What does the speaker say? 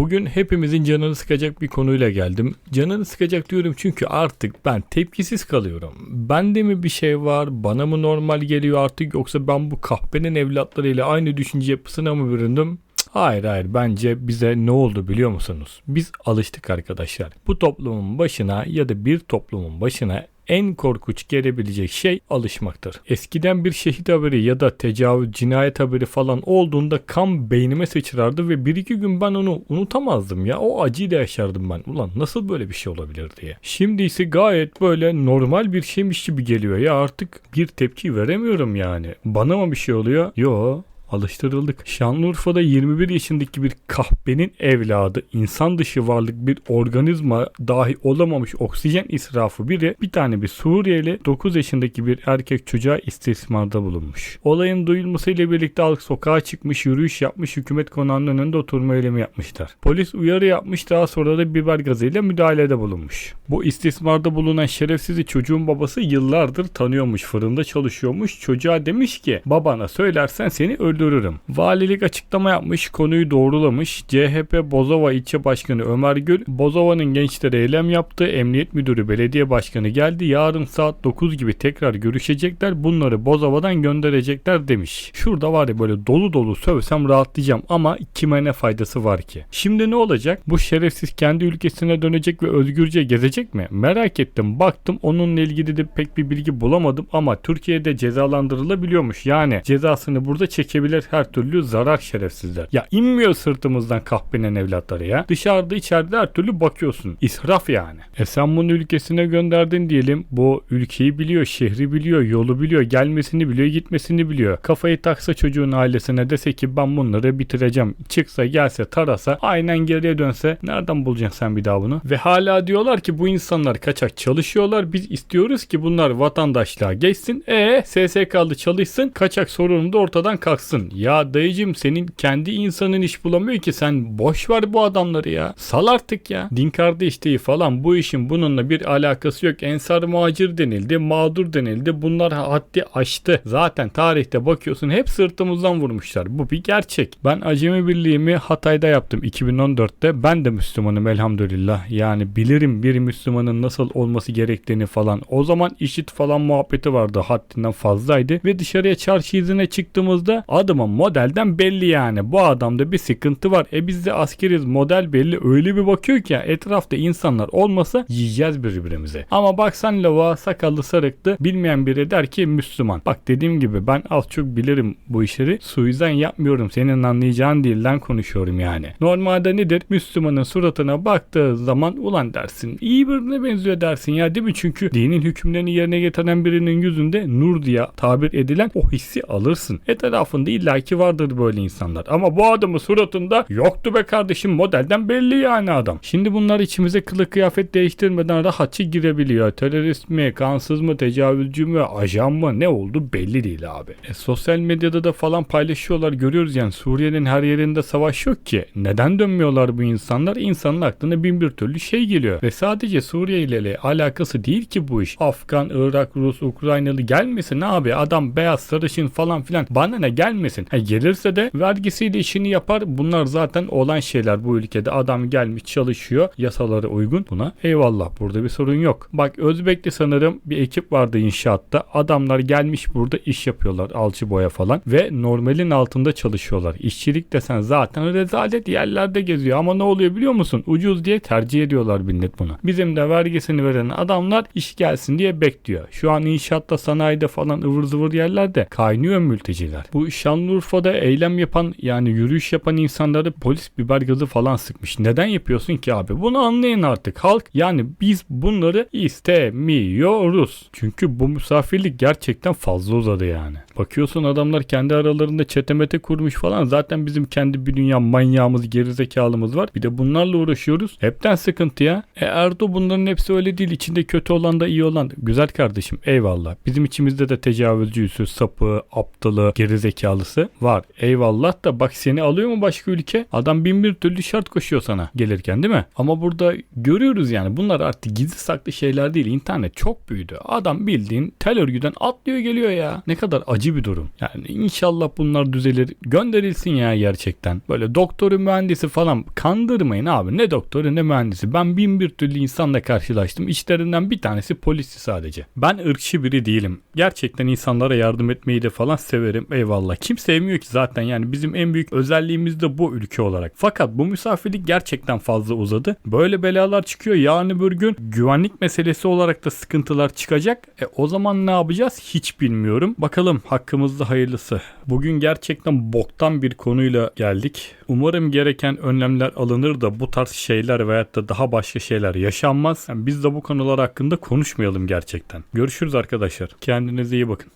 Bugün hepimizin canını sıkacak bir konuyla geldim. Canını sıkacak diyorum çünkü artık ben tepkisiz kalıyorum. Bende mi bir şey var? Bana mı normal geliyor artık yoksa ben bu kahpenin evlatlarıyla aynı düşünce yapısına mı büründüm? Hayır hayır bence bize ne oldu biliyor musunuz? Biz alıştık arkadaşlar. Bu toplumun başına ya da bir toplumun başına en korkunç gelebilecek şey alışmaktır. Eskiden bir şehit haberi ya da tecavüz, cinayet haberi falan olduğunda kan beynime sıçrardı ve bir iki gün ben onu unutamazdım ya. O acıyla yaşardım ben. Ulan nasıl böyle bir şey olabilir diye. Şimdi ise gayet böyle normal bir şeymiş gibi geliyor ya artık bir tepki veremiyorum yani. Bana mı bir şey oluyor? Yo Alıştırıldık. Şanlıurfa'da 21 yaşındaki bir kahpenin evladı, insan dışı varlık bir organizma dahi olamamış oksijen israfı biri bir tane bir Suriyeli 9 yaşındaki bir erkek çocuğa istismarda bulunmuş. Olayın duyulmasıyla birlikte halk sokağa çıkmış, yürüyüş yapmış, hükümet konağının önünde oturma eylemi yapmışlar. Polis uyarı yapmış daha sonra da biber gazıyla müdahalede bulunmuş. Bu istismarda bulunan şerefsizi çocuğun babası yıllardır tanıyormuş, fırında çalışıyormuş. Çocuğa demiş ki babana söylersen seni öldürürüm. Valilik açıklama yapmış, konuyu doğrulamış. CHP Bozova ilçe başkanı Ömer Gül, Bozova'nın gençlere eylem yaptı. Emniyet müdürü belediye başkanı geldi. Yarın saat 9 gibi tekrar görüşecekler. Bunları Bozova'dan gönderecekler demiş. Şurada var ya böyle dolu dolu sövsem rahatlayacağım ama kime ne faydası var ki? Şimdi ne olacak? Bu şerefsiz kendi ülkesine dönecek ve özgürce gezecek mi? Merak ettim. Baktım onunla ilgili de pek bir bilgi bulamadım ama Türkiye'de cezalandırılabiliyormuş. Yani cezasını burada çekebilir her türlü zarar şerefsizler. Ya inmiyor sırtımızdan kahpenin evlatları ya. Dışarıda içeride her türlü bakıyorsun. İsraf yani. E sen bunu ülkesine gönderdin diyelim. Bu ülkeyi biliyor, şehri biliyor, yolu biliyor, gelmesini biliyor, gitmesini biliyor. Kafayı taksa çocuğun ailesine dese ki ben bunları bitireceğim. Çıksa gelse tarasa aynen geriye dönse nereden bulacaksın sen bir daha bunu? Ve hala diyorlar ki bu insanlar kaçak çalışıyorlar. Biz istiyoruz ki bunlar vatandaşlığa geçsin. E SSK'lı çalışsın. Kaçak sorunu da ortadan kalksın. Ya dayıcım senin kendi insanın iş bulamıyor ki sen boş ver bu adamları ya. Sal artık ya. Din kardeşliği falan bu işin bununla bir alakası yok. Ensar muhacir denildi, mağdur denildi. Bunlar haddi aştı. Zaten tarihte bakıyorsun hep sırtımızdan vurmuşlar. Bu bir gerçek. Ben acemi birliğimi Hatay'da yaptım 2014'te. Ben de Müslümanım elhamdülillah. Yani bilirim bir Müslümanın nasıl olması gerektiğini falan. O zaman işit falan muhabbeti vardı. Haddinden fazlaydı. Ve dışarıya çarşı izine çıktığımızda adamın modelden belli yani. Bu adamda bir sıkıntı var. E biz de askeriz model belli. Öyle bir bakıyor ki etrafta insanlar olmasa yiyeceğiz birbirimize. Ama baksan lava sakallı sarıklı bilmeyen biri der ki Müslüman. Bak dediğim gibi ben az çok bilirim bu işleri. Suizan yapmıyorum. Senin anlayacağın dilden konuşuyorum yani. Normalde nedir? Müslümanın suratına baktığı zaman ulan dersin. iyi birine benziyor dersin ya değil mi? Çünkü dinin hükümlerini yerine getiren birinin yüzünde nur diye tabir edilen o hissi alırsın. Etrafında illaki vardır böyle insanlar. Ama bu adamın suratında yoktu be kardeşim modelden belli yani adam. Şimdi bunlar içimize kılık kıyafet değiştirmeden rahatça girebiliyor. Terörist mi, kansız mı, tecavüzcü mü, ajan mı ne oldu belli değil abi. E, sosyal medyada da falan paylaşıyorlar görüyoruz yani Suriye'nin her yerinde savaş yok ki. Neden dönmüyorlar bu insanlar? İnsanın aklına bin bir türlü şey geliyor. Ve sadece Suriye ile alakası değil ki bu iş. Afgan, Irak, Rus, Ukraynalı gelmesin abi. Adam beyaz, sarışın falan filan. Bana ne gelmesin. Ha, gelirse de vergisiyle işini yapar. Bunlar zaten olan şeyler bu ülkede. Adam gelmiş çalışıyor. Yasalara uygun. Buna eyvallah. Burada bir sorun yok. Bak Özbek'te sanırım bir ekip vardı inşaatta. Adamlar gelmiş burada iş yapıyorlar. Alçı boya falan. Ve normalin altında çalışıyorlar. İşçilik desen zaten rezalet yerlerde geziyor. Ama ne oluyor biliyor musun? Ucuz diye tercih ediyorlar millet bunu. Bizim de vergisini veren adamlar iş gelsin diye bekliyor. Şu an inşaatta sanayide falan ıvır zıvır yerlerde kaynıyor mülteciler. Bu Şanlıurfa'da eylem yapan yani yürüyüş yapan insanları polis biber gazı falan sıkmış. Neden yapıyorsun ki abi? Bunu anlayın artık. Halk yani biz bunları istemiyoruz. Çünkü bu misafirlik gerçekten fazla uzadı yani. Bakıyorsun adamlar kendi aralarında çetemete kurmuş falan. Zaten bizim kendi bir dünya manyağımız, gerizekalımız var. Bir de bunlarla uğraşıyoruz. Hepten sıkıntı ya. E Erdo bunların hepsi öyle değil. İçinde kötü olan da iyi olan. Güzel kardeşim eyvallah. Bizim içimizde de tecavüzcüsü, sapı, aptalı, gerizekalı halısı var. Eyvallah da bak seni alıyor mu başka ülke? Adam bin bir türlü şart koşuyor sana gelirken değil mi? Ama burada görüyoruz yani bunlar artık gizli saklı şeyler değil. İnternet çok büyüdü. Adam bildiğin tel örgüden atlıyor geliyor ya. Ne kadar acı bir durum. Yani inşallah bunlar düzelir. Gönderilsin ya gerçekten. Böyle doktoru mühendisi falan kandırmayın abi. Ne doktoru ne mühendisi. Ben bin bir türlü insanla karşılaştım. İçlerinden bir tanesi polisti sadece. Ben ırkçı biri değilim. Gerçekten insanlara yardım etmeyi de falan severim. Eyvallah. Kim sevmiyor ki zaten yani bizim en büyük özelliğimiz de bu ülke olarak. Fakat bu misafirlik gerçekten fazla uzadı. Böyle belalar çıkıyor. Yarın öbür gün güvenlik meselesi olarak da sıkıntılar çıkacak. E o zaman ne yapacağız hiç bilmiyorum. Bakalım hakkımızda hayırlısı. Bugün gerçekten boktan bir konuyla geldik. Umarım gereken önlemler alınır da bu tarz şeyler veyahut da daha başka şeyler yaşanmaz. Yani biz de bu konular hakkında konuşmayalım gerçekten. Görüşürüz arkadaşlar. Kendinize iyi bakın.